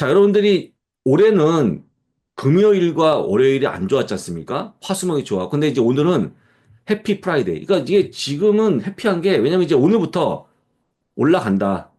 자, 여러분들이 올해는 금요일과 월요일이 안 좋았지 않습니까? 화수목이 좋아. 근데 이제 오늘은 해피 프라이데이. 그러니까 이게 지금은 해피한 게 왜냐면 이제 오늘부터 올라간다.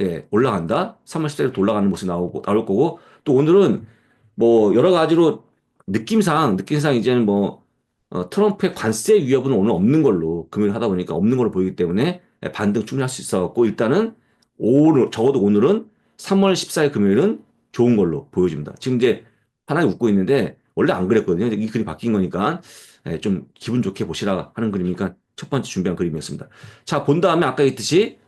예, 올라간다. 3월 14일부터 올라가는 모습이 나오고 나올 거고 또 오늘은 뭐 여러 가지로 느낌상 느낌상 이제는 뭐 어, 트럼프의 관세 위협은 오늘 없는 걸로 금요일 하다 보니까 없는 걸로 보이기 때문에 예, 반등 충분히 할 수 있어갖고 일단은 오늘 적어도 오늘은 3월 14일 금요일은 좋은 걸로 보여집니다. 지금 이제 하나에 웃고 있는데 원래 안 그랬거든요. 이 그림이 바뀐 거니까 예, 좀 기분 좋게 보시라 하는 그림이니까 첫 번째 준비한 그림이었습니다. 자, 본 다음에 아까 했듯이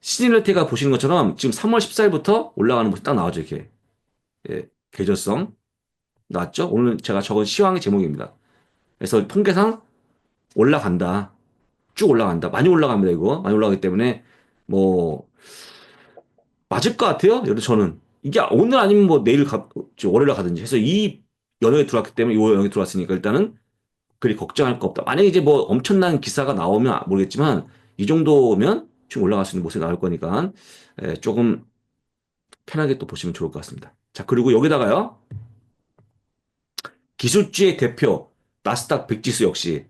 시닐레테가 보시는 것처럼 지금 3월 14일부터 올라가는 모습 딱 나오죠, 이렇게. 예, 계절성 나왔죠? 오늘 제가 적은 시황의 제목입니다. 그래서 통계상 올라간다. 쭉 올라간다. 많이 올라갑니다, 이거. 많이 올라가기 때문에 뭐 맞을 것 같아요. 여러 저는 이게 오늘 아니면 뭐 내일 가, 저 월요일 가든지 해서 이 연휴에 들어왔기 때문에 이 연휴에 들어왔으니까 일단은 그리 걱정할 거 없다. 만약에 이제 뭐 엄청난 기사가 나오면 모르겠지만 이 정도면 지금 올라갈 수 있는 모습이 나올 거니까 예, 조금 편하게 또 보시면 좋을 것 같습니다. 자 그리고 여기다가요 기술주의 대표 나스닥 100지수 역시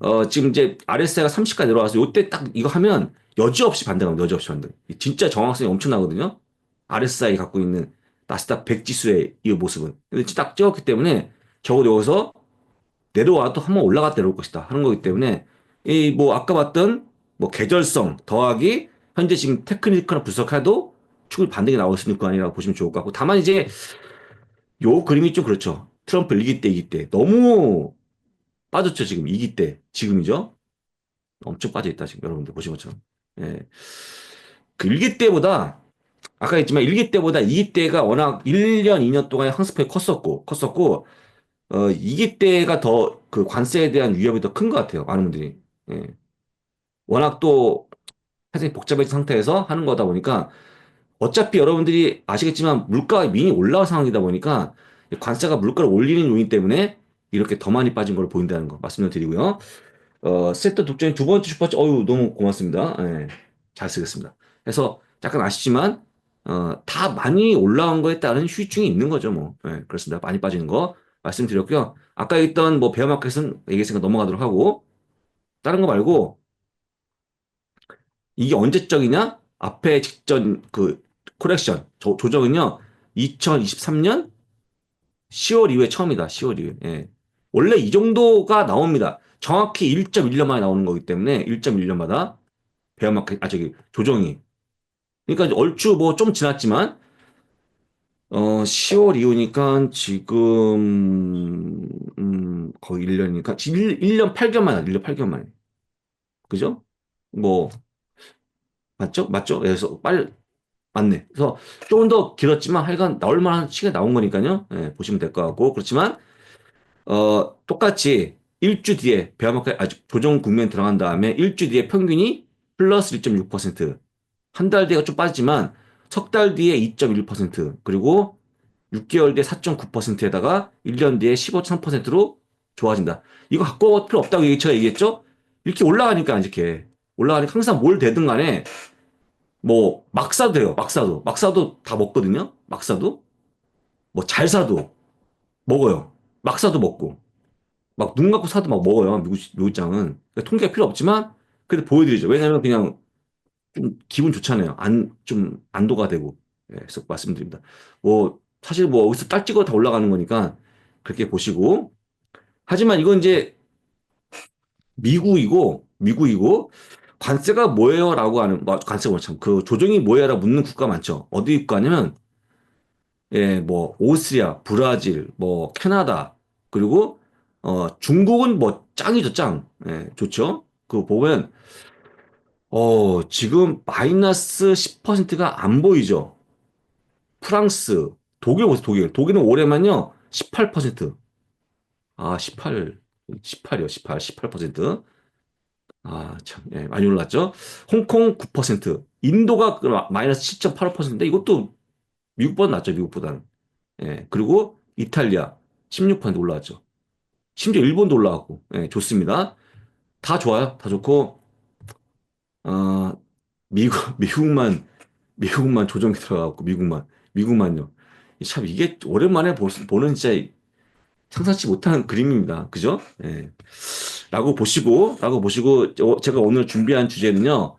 어 지금 이제 RSI가 30까지 내려와서 요때 딱 이거 하면 여지없이 반등합니다. 여지없이 반등. 진짜 정확성이 엄청나거든요. RSI 갖고 있는 나스닥 100 지수의 이 모습은. 근데 딱 찍었기 때문에 적어도 여기서 내려와도 한번 올라갔다 내려올 것이다 하는 거기 때문에 이 뭐 아까 봤던 뭐 계절성 더하기 현재 지금 테크니컬 분석해도 충분히 반등이 나올 수 있는 구간이라고 보시면 좋을 것 같고 다만 이제 요 그림이 좀 그렇죠. 트럼프 일기 때 이기 때 너무 빠졌죠 지금 이기 때 지금이죠. 엄청 빠져 있다 지금 여러분들 보신 것처럼. 예. 그 일기 때보다 아까 했지만 일기 때보다 이기 때가 워낙 1년 2년 동안 항스펙이 컸었고 컸었고 어 이기 때가 더 그 관세에 대한 위협이 더 큰 것 같아요 많은 분들이 예. 워낙 또 세상이 복잡해진 상태에서 하는 거다 보니까 어차피 여러분들이 아시겠지만 물가가 미니 올라온 상황이다 보니까 관세가 물가를 올리는 요인 때문에 이렇게 더 많이 빠진 걸 보인다는 거 말씀을 드리고요. 어, 세트 독점이 두 번째 슈퍼챗, 어유 너무 고맙습니다. 예, 잘 쓰겠습니다. 그래서 약간 아시지만, 어, 다 많이 올라온 거에 따른 후유증이 있는 거죠, 뭐. 예, 그렇습니다. 많이 빠지는 거 말씀드렸고요. 아까 있던 뭐 베어마켓은 얘기했으니까 넘어가도록 하고, 다른 거 말고, 이게 언제적이냐? 앞에 직전 그 코렉션, 조, 조정은요, 2023년 10월 이후에 처음이다, 10월 이후에. 예. 원래 이 정도가 나옵니다. 정확히 1.1년 만에 나오는 거기 때문에 1.1년마다 베어마켓 아 저기 조정이 그러니까 얼추 뭐 좀 지났지만 어 10월 이후니까 지금 음 거의 1년이니까 1, 1년 8개월 만에 1년 8개월 만에 그죠? 뭐 맞죠? 맞죠? 그래서 빨리 맞네. 그래서 조금 더 길었지만 하여간 나올 만한 시기가 나온 거니까요. 예, 보시면 될 것 같고 그렇지만 어 똑같이 일주 뒤에 베어마켓 아직 조정 국면 들어간 다음에 일주 뒤에 평균이 플러스 1.6%, 한 달 뒤가 좀 빠지지만 석 달 뒤에 2.1%, 그리고 6개월 뒤에 4.9%에다가 1년 뒤에 15.3%로 좋아진다. 이거 갖고 올 필요 없다고 제가 얘기했죠? 이렇게 올라가니까 이렇게 올라가니까 항상 뭘 되든 간에 뭐 막 사도 돼요. 막 사도. 막 사도 다 먹거든요. 막 사도. 뭐 잘 사도 먹어요. 막 사도 먹고. 막 눈 감고 사도 막 먹어요. 미국, 미국장은. 그러니까 통계가 필요 없지만, 그래도 보여드리죠. 왜냐면 그냥 좀 기분 좋잖아요. 안, 좀 안도가 되고. 예, 그래서 말씀드립니다. 뭐, 사실 뭐 어디서 딸 찍어 다 올라가는 거니까 그렇게 보시고. 하지만 이건 이제 미국이고, 미국이고, 관세가 뭐예요? 라고 하는, 뭐, 관세가 참, 그 조정이 뭐예요? 라고 묻는 국가 많죠. 어디 국가냐면, 예, 뭐, 오스트리아, 브라질, 뭐, 캐나다, 그리고 어, 중국은 뭐 짱이죠, 짱. 예, 좋죠. 그 보면, 어, 지금 마이너스 10%가 안 보이죠. 프랑스, 독일 보세요, 독일. 독일은 올해만요, 18%. 아, 18, 18이요, 18, 18%. 아, 참, 예, 많이 올랐죠. 홍콩 9%. 인도가 마이너스 7.85%인데 이것도 미국보다 낫죠, 미국보다는. 예, 그리고 이탈리아 16% 올라왔죠. 심지어 일본도 올라갔고, 예, 좋습니다. 다 좋아요. 다 좋고, 어, 미국, 미국만 미국만 조정이 들어가고 미국만 미국만요. 참 이게 오랜만에 보, 보는 진짜 상상치 못한 그림입니다. 그죠? 예. 라고 보시고 라고 보시고 어, 제가 오늘 준비한 주제는요.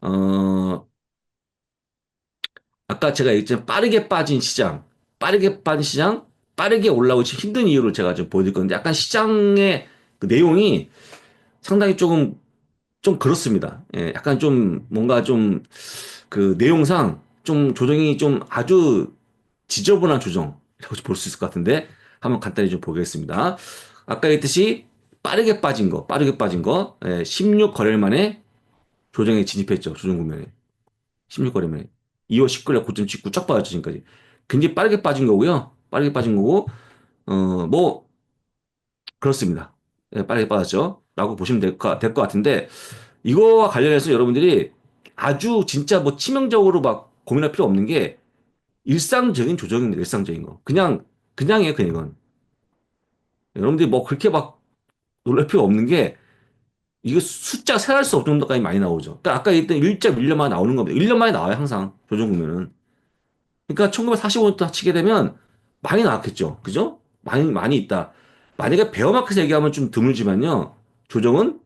어 아까 제가 얘기했지만 빠르게 빠진 시장, 빠르게 빠진 시장, 빠르게 올라오기 힘든 이유를 제가 좀 보여드릴 건데 약간 시장의 그 내용이 상당히 조금 좀 그렇습니다. 예, 약간 좀 뭔가 좀 그 내용상 좀 조정이 좀 아주 지저분한 조정이라고 볼 수 있을 것 같은데 한번 간단히 좀 보겠습니다. 아까 얘기했듯이 빠르게 빠진 거, 빠르게 빠진 거, 예, 16거래일 만에 조정에 진입했죠. 조정 구매에. 16거래일 만에. 2월 19일에 고점 찍고 쫙 빠졌죠, 지금까지. 굉장히 빠르게 빠진 거고요. 빠르게 빠진 거고, 어, 뭐, 그렇습니다. 예, 빠르게 빠졌죠. 라고 보시면 될 것, 같은데, 이거와 관련해서 여러분들이 아주 진짜 뭐 치명적으로 막 고민할 필요 없는 게 일상적인 조정입니다. 일상적인 거. 그냥, 그냥이에요, 그냥 이건. 여러분들이 뭐 그렇게 막 놀랄 필요 없는 게 이거 숫자 세할 수 없는 정도까지 많이 나오죠. 그러니까 아까 얘기했던 1.1년 만에 나오는 겁니다. 1년 만에 나와요, 항상. 조정 구면은. 그러니까 1945년부터 치게 되면 많이 나왔겠죠. 그죠? 많이, 많이 있다. 만약에 베어마크에서 얘기하면 좀 드물지만요. 조정은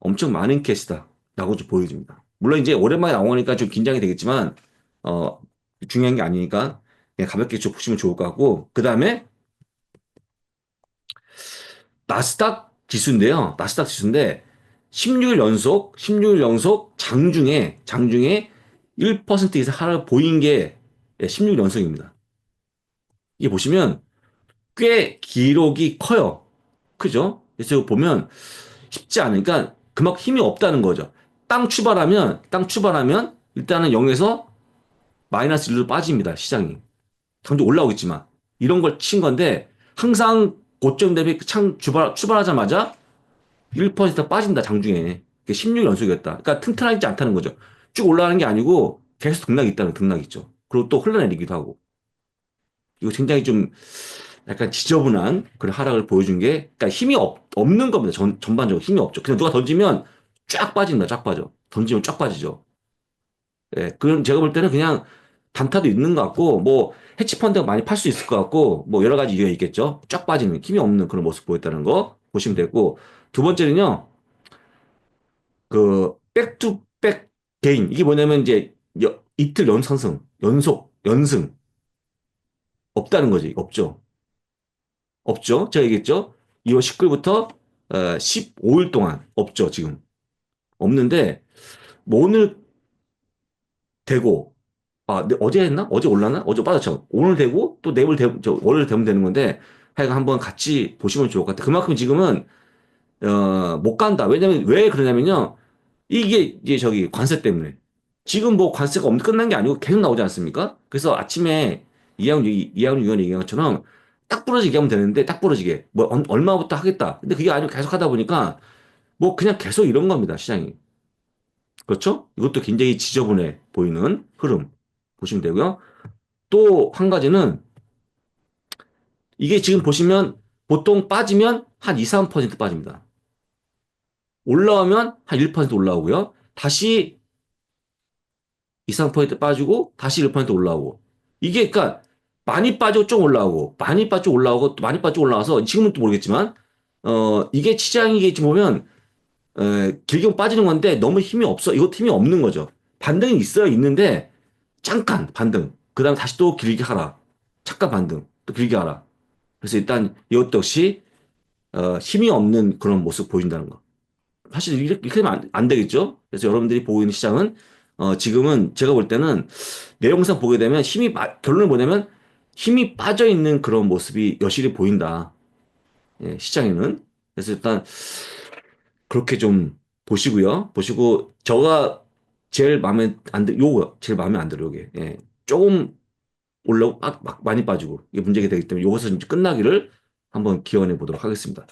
엄청 많은 케이스다. 라고 좀 보여집니다. 물론 이제 오랜만에 나오니까 좀 긴장이 되겠지만, 어, 중요한 게 아니니까 그냥 가볍게 좀 보시면 좋을 것 같고, 그 다음에 나스닥 지수인데요. 나스닥 지수인데 16일 연속, 16일 연속 장중에, 장중에 1% 이상 하락을 보인 게 16일 연속입니다. 이게 보시면 꽤 기록이 커요. 그죠? 그래서 보면 쉽지 않으니까 그만큼 힘이 없다는 거죠. 땅 출발하면, 땅 출발하면 일단은 0에서 마이너스 1로 빠집니다. 시장이. 당장 올라오겠지만. 이런 걸 친 건데 항상 고점 대비 창 출발, 출발하자마자 1% 빠진다, 장중에. 16일 연속이었다. 그러니까 튼튼하지 않다는 거죠. 쭉 올라가는 게 아니고 계속 등락이 있다는 등락이 있죠. 그리고 또 흘러내리기도 하고. 이거 굉장히 좀 약간 지저분한 그런 하락을 보여준 게, 그러니까 힘이 없, 없는 겁니다. 전, 전반적으로 힘이 없죠. 그냥 누가 던지면 쫙 빠진다, 쫙 빠져. 던지면 쫙 빠지죠. 예, 그건 제가 볼 때는 그냥 단타도 있는 것 같고, 뭐, 해치펀드가 많이 팔 수 있을 것 같고, 뭐, 여러 가지 이유가 있겠죠. 쫙 빠지는, 힘이 없는 그런 모습 보였다는 거 보시면 되고, 두 번째는요, 그, 백투백 게인. 이게 뭐냐면, 이제, 여- 이틀 연상승, 연속, 연승. 없다는 거지. 없죠. 없죠. 제가 얘기했죠. 2월 19일부터 15일 동안 없죠. 지금. 없는데, 뭐 오늘 되고, 아, 네, 어제 했나? 어제 올랐나? 어제 빠졌죠. 오늘 되고, 또 내일 되, 저, 월요일 되면 되는 건데, 하여간 한번 같이 보시면 좋을 것 같아요. 그만큼 지금은, 어, 못 간다. 왜냐면, 왜 그러냐면요. 이게 이제 저기 관세 때문에. 지금 뭐 관세가 없 끝난 게 아니고 계속 나오지 않습니까? 그래서 아침에 이하훈, 이하훈 의원이 얘기한 것처럼 딱 부러지게 하면 되는데, 딱 부러지게. 뭐, 얼- 얼마부터 하겠다. 근데 그게 아니고 계속 하다 보니까, 뭐 그냥 계속 이런 겁니다, 시장이. 그렇죠? 이것도 굉장히 지저분해 보이는 흐름 보시면 되고요. 또 한 가지는 이게 지금 보시면 보통 빠지면 한 2, 3% 빠집니다. 올라오면 한 1% 올라오고요. 다시 2, 3% 빠지고 다시 1% 올라오고. 이게 그러니까 많이 빠지고 좀 올라오고 많이 빠지고 올라오고 또 많이 빠지고 올라와서 지금은 또 모르겠지만 어 이게 시장이 지금 보면 에, 길게 빠지는 건데 너무 힘이 없어. 이것도 힘이 없는 거죠. 반등이 있어요. 있는데 잠깐 반등. 그 다음에 다시 또 길게 하라. 잠깐 반등. 또 길게 하라. 그래서 일단 이것도 역시 어, 힘이 없는 그런 모습 보인다는 거. 사실 이렇게, 되면 안, 안 되겠죠. 그래서 여러분들이 보고 있는 시장은 어, 지금은 제가 볼 때는 내용상 보게 되면 힘이 빠- 결론을 뭐냐면 힘이 빠져 있는 그런 모습이 여실히 보인다. 예, 시장에는. 그래서 일단 그렇게 좀 보시고요. 보시고 저가 제일 마음에 안 들, 요거 제일 마음에 안 들어 요게. 예. 조금 올라오고 막, 막 많이 빠지고 이게 문제가 되기 때문에 요것을 이제 끝나기를 한번 기원해 보도록 하겠습니다.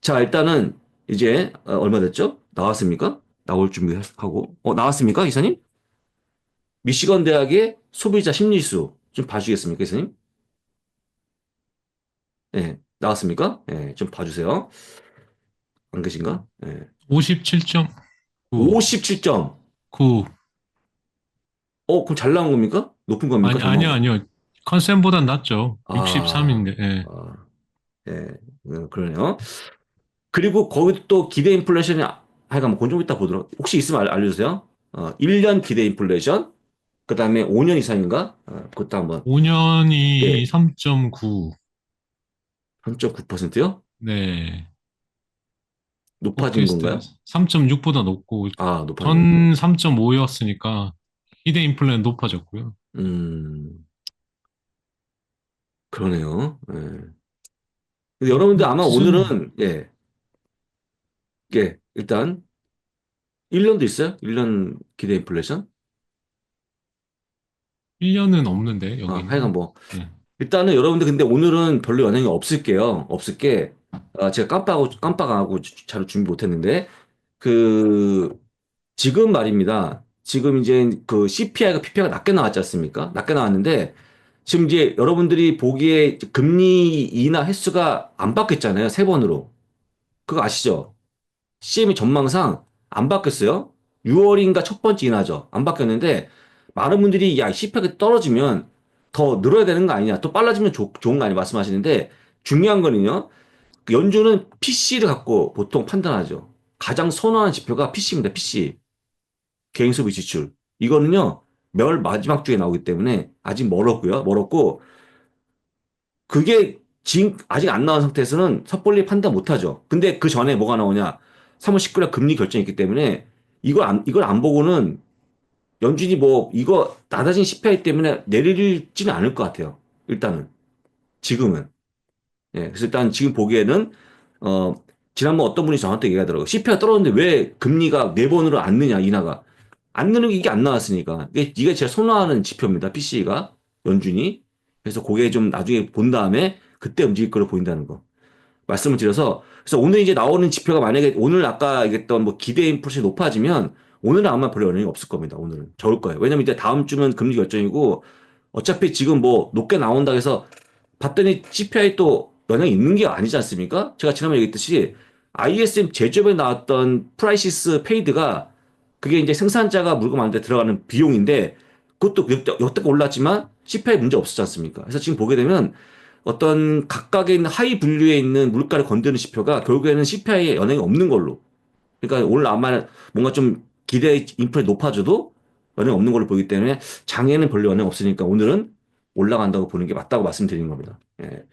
자, 일단은 이제 어, 얼마 됐죠? 나왔습니까? 나올 준비하고 어 나왔습니까, 기사님? 미시건 대학의 소비자 심리수 좀 봐주겠습니까, 기사님? 예, 나왔습니까? 예, 좀 봐주세요. 안 계신가? 예. 57.9. 57점. 어, 그럼 잘 나온 겁니까? 높은 겁니까? 아니? 아니요, 아니요. 컨센보단 낫죠. 아, 63인데, 예. 아, 예, 음, 그러네요. 그리고 거기 또 기대 인플레이션이, 하여간 뭐, 그건 좀 이따 보도록. 혹시 있으면 알, 알려주세요. 어, 1년 기대 인플레이션, 그 다음에 5년 이상인가? 어, 그것도 한번. 5년이 예, 3.9. 3.9%요? 네. 높아진 오피스텔 건가요? 3.6보다 높고, 아, 높아진. 전 3.5였으니까, 기대 인플레는 높아졌고요. 음, 그러네요. 예. 근데 여러분들 아마 오늘은, 예, 예, 일단, 1년도 있어요? 1년 기대 인플레이션? 1년은 없는데, 아, 하여간 여기는. 뭐, 예. 일단은 여러분들 근데 오늘은 별로 영향이 없을게요. 없을 게, 아, 제가 깜빡하고, 깜빡하고 잘 준비 못했는데, 그, 지금 말입니다. 지금 이제 그 CPI가 PPI가 낮게 나왔지 않습니까? 낮게 나왔는데, 지금 이제 여러분들이 보기에 금리 인하 횟수가 안 바뀌었잖아요. 세 번으로. 그거 아시죠? CM이 전망상 안 바뀌었어요. 6월인가 첫 번째 인하죠. 안 바뀌었는데 많은 분들이 야, CPI가 떨어지면 더 늘어야 되는 거 아니냐. 또 빨라지면 좋, 좋은 거 아니냐 말씀하시는데 중요한 거는요. 그 연준은 PC를 갖고 보통 판단하죠. 가장 선호하는 지표가 PC입니다. PC. 개인 소비 지출. 이거는요. 매월 마지막 주에 나오기 때문에 아직 멀었고요. 멀었고 그게 지금 아직 안 나온 상태에서는 섣불리 판단 못 하죠. 근데 그 전에 뭐가 나오냐? 3월 19일 금리 결정이 있기 때문에 이걸 안, 이걸 안 보고는 연준이 뭐 이거 낮아진 CPI 때문에 내리지는 않을 것 같아요. 일단은. 지금은. 예. 그래서 일단 지금 보기에는 어 지난번 어떤 분이 저한테 얘기하더라고요. CPI가 떨어졌는데 왜 금리가 네 번으로 안 느냐, 인하가. 안 느는 게 이게 안 나왔으니까. 이게, 이게 제가 선호하는 지표입니다. PC가. 연준이. 그래서 그게 좀 나중에 본 다음에 그때 움직일 거로 보인다는 거. 말씀을 드려서 그래서 오늘 이제 나오는 지표가 만약에 오늘 아까 얘기했던 뭐 기대 인플레이션이 높아지면 오늘은 아마 별 영향이 없을 겁니다. 오늘은 적을 거예요. 왜냐면 이제 다음 주면 금리 결정이고 어차피 지금 뭐 높게 나온다 해서 봤더니 CPI 또 영향이 있는 게 아니지 않습니까? 제가 지난번에 얘기했듯이 ISM 제조업에 나왔던 프라이시스 페이드가 그게 이제 생산자가 물건 만드는 데 들어가는 비용인데 그것도 역대가 올랐지만 CPI 문제 없었지 않습니까? 그래서 지금 보게 되면 어떤 각각의 하위 분류에 있는 물가를 건드는 지표가 결국에는 CPI에 영향이 없는 걸로. 그러니까 오늘 아마 뭔가 좀 기대 인플레 높아져도 영향이 없는 걸로 보이기 때문에 장에는 별로 영향 없으니까 오늘은 올라간다고 보는 게 맞다고 말씀드리는 겁니다. 예.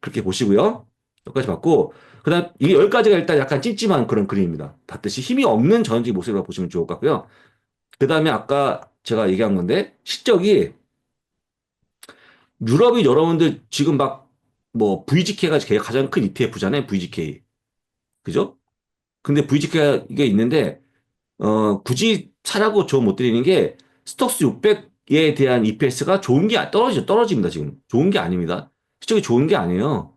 그렇게 보시고요. 여기까지 봤고, 그 다음, 이게 여기까지가 일단 약간 찜찜한 그런 그림입니다. 봤듯이 힘이 없는 전형적인 모습이라고 보시면 좋을 것 같고요. 그 다음에 아까 제가 얘기한 건데, 실적이 유럽이 여러분들 지금 막 뭐 VGK가 가장 큰 ETF잖아요. VGK. 그죠? 근데 VGK가 이게 있는데 어 굳이 사라고 저 못 드리는 게 스톡스 600에 대한 EPS가 좋은 게 아- 떨어지죠. 떨어집니다. 지금. 좋은 게 아닙니다. 실적이 좋은 게 아니에요.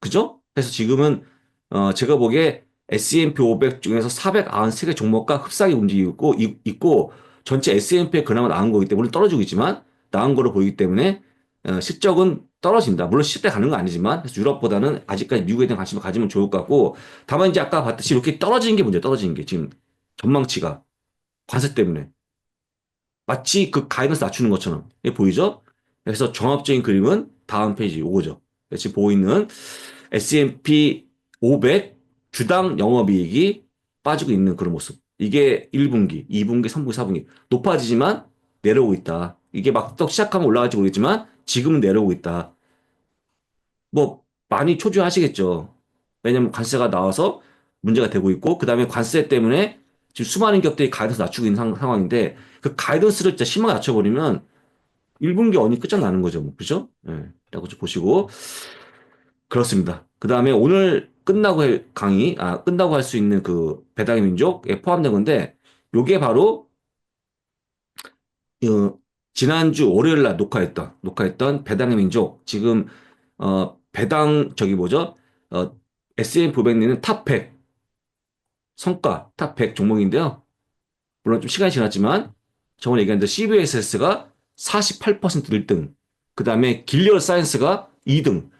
그죠? 그래서 지금은 어 제가 보기에 S&P 500 중에서 493개 종목과 흡사하게 움직이고 이- 있고 전체 S&P에 그나마 나은 거기 때문에 떨어지고 있지만 나은 거로 보이기 때문에 어, 실적은 떨어진다. 물론 10대 가는 건 아니지만 유럽보다는 아직까지 미국에 대한 관심을 가지면 좋을 것 같고 다만 이제 아까 봤듯이 이렇게 떨어지는 게 문제야. 떨어지는 게 지금 전망치가 관세 때문에 마치 그 가이던스 낮추는 것처럼 보이죠? 그래서 종합적인 그림은 다음 페이지 요거죠. 지금 보이는 S&P 500 주당 영업이익이 빠지고 있는 그런 모습. 이게 1분기, 2분기, 3분기, 4분기 높아지지만 내려오고 있다. 이게 막또 시작하면 올라갈지 모르겠지만 지금은 내려오고 있다. 뭐 많이 초조하시겠죠. 왜냐면 관세가 나와서 문제가 되고 있고 그다음에 관세 때문에 지금 수많은 기업들이 가이던스 낮추고 있는 상, 상황인데 그 가이던스를 진짜 심하게 낮춰버리면 1분기 언이 끝장나는 거죠. 뭐. 그죠? 예. 라고 좀 보시고 그렇습니다. 그 다음에 오늘 끝나고 할 강의, 아, 끝나고 할 수 있는 그 배당의 민족에 포함된 건데, 요게 바로, 어, 지난주 월요일 날 녹화했던, 녹화했던 배당의 민족, 지금, 어, 배당, 저기 뭐죠? 어, S&P 500 내는 탑 100, 성과, 탑 100 종목인데요. 물론 좀 시간이 지났지만, 저번에 얘기한 대로 CBSS가 48% 1등, 그 다음에 길리어 사이언스가 2등,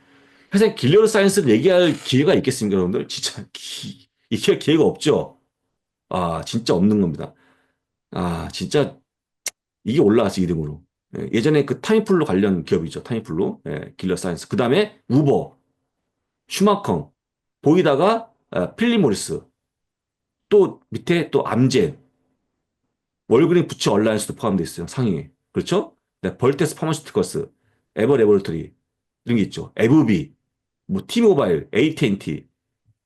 회사에 길리어드 사이언스를 얘기할 기회가 있겠습니까, 여러분들? 진짜 기, 얘기할 기회가 없죠. 아, 진짜 없는 겁니다. 아, 진짜 이게 올라왔어 2등으로. 예, 예전에 그 타이플로 관련 기업이죠. 타이플로. 예, 길러 사이언스. 그 다음에 우버, 슈마컹, 보이다가 아, 필립 모리스, 또 밑에 또 암젠, 월그린 부츠 얼라이언스도 포함되어 있어요. 상위에. 그렇죠? 네, 벌테스 파마시티커스, 에버 레버리터리 이런 게 있죠. 에브비, 뭐 T모바일, AT&T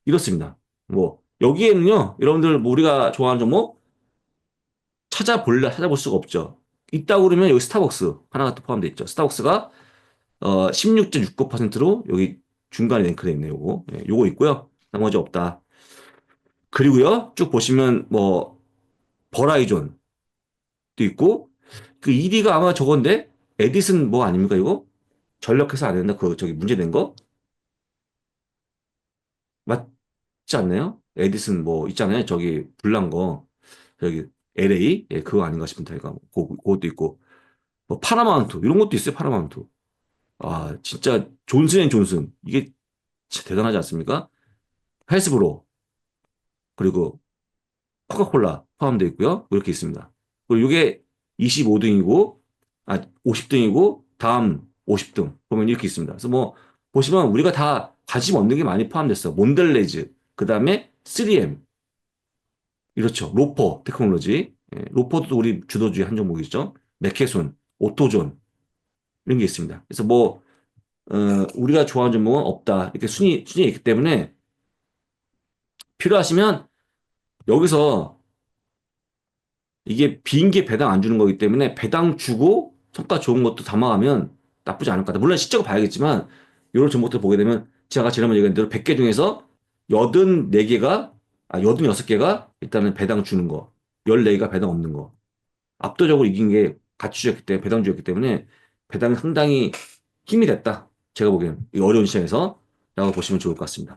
이렇습니다. 뭐 여기에는요, 여러분들 뭐 우리가 좋아하는 종목 찾아볼래 찾아볼 수가 없죠. 있다고 그러면 여기 스타벅스 하나가 또 포함되어 있죠. 스타벅스가 어 16.69%로 여기 중간에 랭크되어 있네요. 요거 예, 요거 있고요. 나머지 없다. 그리고요 쭉 보시면 뭐 버라이존도 있고 그 1위가 아마 저건데 에디슨 뭐 아닙니까 이거 전력회사 안 했나 그 저기 문제된 거 맞지 않나요? 에디슨 뭐 있잖아요 저기 불난 거 저기 LA 예 그거 아닌가 싶은데 제가 그, 그것도 있고 뭐 파라마운트 이런 것도 있어요 파라마운트 아 진짜 존슨앤 존슨 이게 진짜 대단하지 않습니까? 헬스브로 그리고 코카콜라 포함되어 있고요. 이렇게 있습니다. 그리고 이게 25등이고, 아, 50등이고, 다음 50등. 보면 이렇게 있습니다. 그래서 뭐, 보시면 우리가 다 관심 없는 게 많이 포함됐어. 몬델레즈, 그 다음에 3M. 이렇죠. 로퍼 테크놀로지. 예, 로퍼도 우리 주도주의 한 종목이죠. 맥케손, 오토존. 이런 게 있습니다. 그래서 뭐, 어, 우리가 좋아하는 종목은 없다. 이렇게 순위, 순위에 있기 때문에 필요하시면 여기서 이게 비행기에 배당 안 주는 거기 때문에 배당 주고 성과 좋은 것도 담아가면 나쁘지 않을 것 같다. 물론 실적을 봐야겠지만 이런 정보들 보게 되면 제가 지난번에 얘기한 대로 100개 중에서 84개가 아 86개가 일단은 배당 주는 거 14개가 배당 없는 거 압도적으로 이긴 게 가치주였기 때문에 배당주였기 때문에 배당이 상당히 힘이 됐다. 제가 보기엔 이 어려운 시장에서 라고 보시면 좋을 것 같습니다.